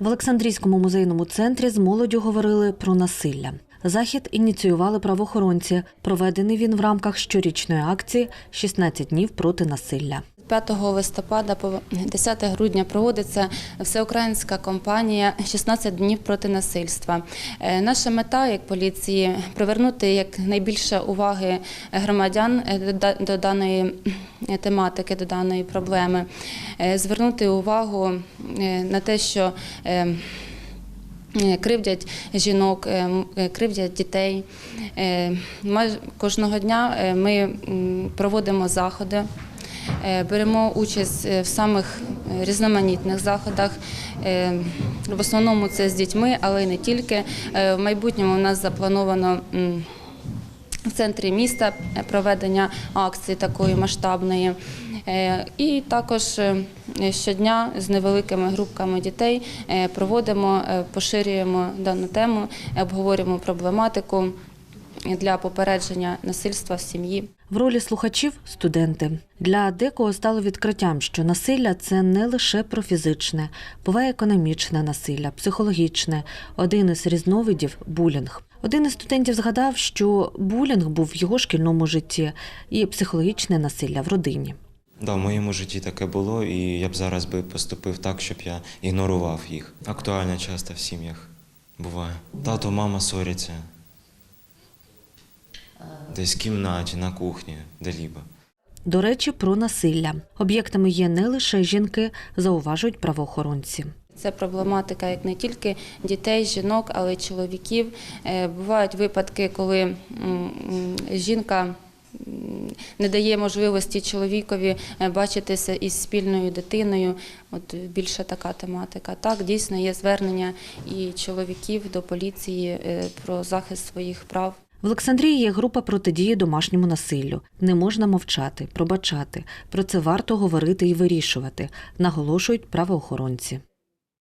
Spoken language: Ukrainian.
В Олександрійському музейному центрі з молоддю говорили про насилля. Захід ініціювали правоохоронці. Проведений він в рамках щорічної акції «16 днів проти насилля. 5 листопада по 10 грудня проводиться всеукраїнська кампанія «16 днів проти насильства. Е, Наша мета як поліції привернути як найбільше уваги громадян е, до даної е, тематики, до даної проблеми, звернути увагу на те, що Кривдять жінок, кривдять дітей. Кожного дня ми проводимо заходи, беремо участь е, в самих е, різноманітних заходах. Е, В основному це з дітьми, але й не тільки. Е, В майбутньому у нас заплановано. в центрі міста проведення акції такої масштабної. Е, І також е, щодня з невеликими групками дітей е, проводимо, е, поширюємо дану тему, обговорюємо проблематику для попередження насильства в сім'ї. В ролі слухачів студенти для декого стало відкриттям, що насилля це не лише про фізичне, буває економічне насилля, психологічне. Один із різновидів булінг. Один із студентів згадав, що булінг був в його шкільному житті і психологічне насилля в родині. Да, в моєму житті таке було, і я б зараз би поступив так, щоб я ігнорував їх. Актуально часто в сім'ях буває. Тато, мама ссоряться. Десь в кімнаті, на кухні, де-лібо. До речі, про насилля. Об'єктами є не лише жінки, зауважують правоохоронці. Це проблематика як не тільки дітей, жінок, але й чоловіків. Е, Бувають випадки, коли жінка не дає можливості чоловікові е, бачитися із спільною дитиною. От більше така тематика. Так, дійсно є звернення і чоловіків до поліції е, про захист своїх прав. В Олександрії є група протидії домашньому насиллю. Не можна мовчати, пробачати. Про це варто говорити і вирішувати, наголошують правоохоронці.